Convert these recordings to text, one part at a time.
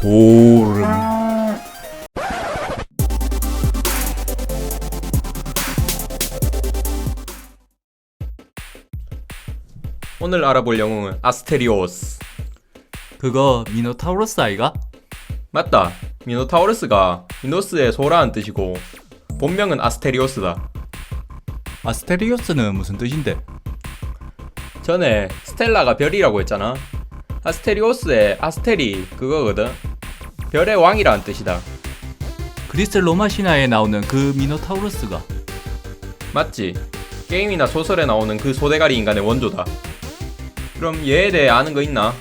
소름. 오늘 알아볼 영웅은 아스테리오스. 그거 미노타우로스 아이가? 맞다. 미노타우루스가 미노스의 소라는 뜻이고 본명은 아스테리오스다. 아스테리오스는 무슨 뜻인데? 전에 스텔라가 별이라고 했잖아. 아스테리오스의 아스테리 그거거든. 별의 왕이라는 뜻이다. 그리스 로마 신화에 나오는 그 미노타우로스가 맞지? 게임이나 소설에 나오는 그 소대가리 인간의 원조다. 그럼 얘에 대해 아는 거 있나?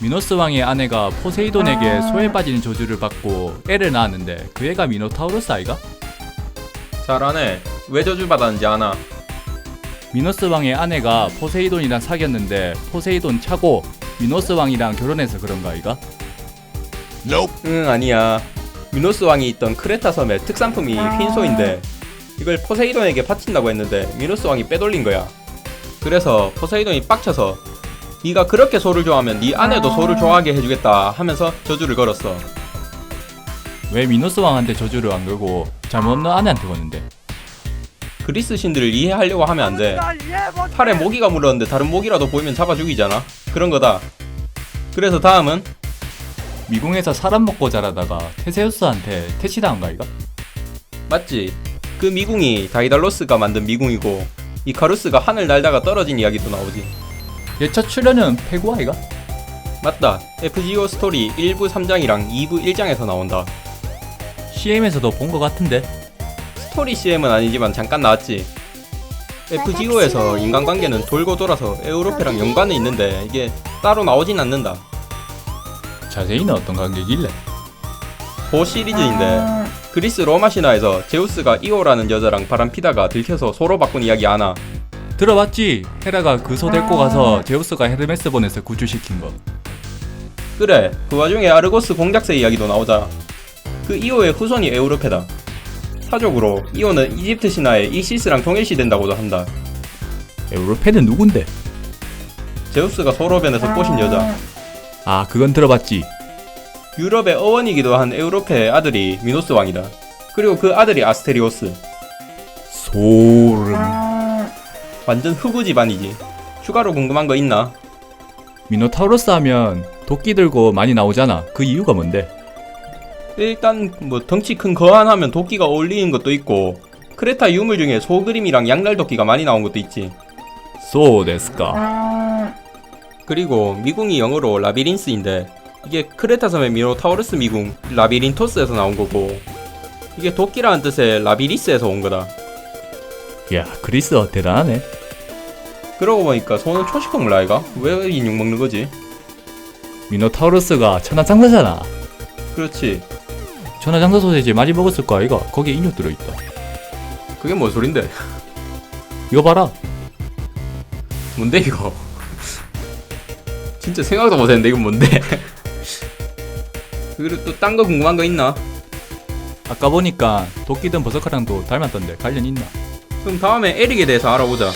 미노스 왕의 아내가 포세이돈에게 소에 빠지는 저주를 받고 애를 낳았는데 그 애가 미노타우로스 아이가? 잘하네. 왜 저주받았는지 아나? 미노스 왕의 아내가 포세이돈이랑 사귀었는데 포세이돈 차고 미노스 왕이랑 결혼해서 그런가 아이가? 응 아니야. 미노스 왕이 있던 크레타 섬의 특산품이 흰소인데 이걸 포세이돈에게 바친다고 했는데 미노스 왕이 빼돌린 거야. 그래서 포세이돈이 빡쳐서 네가 그렇게 소를 좋아하면 네 아내도 소를 좋아하게 해주겠다 하면서 저주를 걸었어. 왜 미노스 왕한테 저주를 안 걸고 잘못 없는 아내한테 거는데? 그리스 신들을 이해하려고 하면 안 돼. 팔에 모기가 물었는데 다른 모기라도 보이면 잡아 죽이잖아. 그런 거다. 그래서 다음은 미궁에서 사람 먹고 자라다가 테세우스한테 퇴치당한 거 아이가? 맞지? 그 미궁이 다이달로스가 만든 미궁이고 이카루스가 하늘 날다가 떨어진 이야기도 나오지. 얘 첫 출연은 페구 아이가? 맞다. FGO 스토리 1부 3장이랑 2부 1장에서 나온다. CM에서도 본 거 같은데 스토리 CM은 아니지만 잠깐 나왔지. FGO에서 인간관계는 돌고 돌아서 에우로페랑 연관은 있는데 이게 따로 나오진 않는다. 자세히는 어떤 관계길래? 고 시리즈인데 그리스 로마 신화에서 제우스가 이오라는 여자랑 바람피다가 들켜서 소로 바꾼 이야기 아나? 들어봤지? 헤라가 그소 데리고 가서 제우스가 헤르메스 보내서 구출시킨 거 그래 그 와중에 아르고스 공작새 이야기도 나오자 그 이오의 후손이 에우로페다 사적으로 이오는 이집트 신화에 이시스랑 통일시된다고도 한다. 에우로페는 누군데? 제우스가 소로 변해서 꼬신 여자. 아 그건 들어봤지. 유럽의 어원이기도 한 에우로페의 아들이 미노스 왕이다. 그리고 그 아들이 아스테리오스. 소름. 완전 흑우 집안이지. 추가로 궁금한 거 있나? 미노타우로스 하면 도끼 들고 많이 나오잖아. 그 이유가 뭔데? 일단 뭐 덩치 큰 거한 하면 도끼가 어울리는 것도 있고 크레타 유물 중에 소그림이랑 양날 도끼가 많이 나온 것도 있지. 소 데스까 그리고 미궁이 영어로 라비린스인데 이게 크레타 섬의 미노타우루스 미궁 라비린토스에서 나온 거고 이게 도끼라는 뜻의 라비리스에서 온 거다. 야 그리스 대단하네? 그러고 보니까 소는 초식 동물 아이가? 왜 인육 먹는 거지? 미노타우로스가 천하장사잖아. 그렇지 천하장사 소세지 많이 먹었을 거 아이가? 거기에 인육 들어있다. 그게 뭔 소린데? 이거 봐라. 뭔데 이거? 진짜 생각도 못했는데 이건 뭔데? 그리고 또 딴 거 궁금한 거 있나? 아까 보니까 도끼든 버섯카랑도 닮았던데 관련 있나? 그럼 다음에 에릭에 대해서 알아보자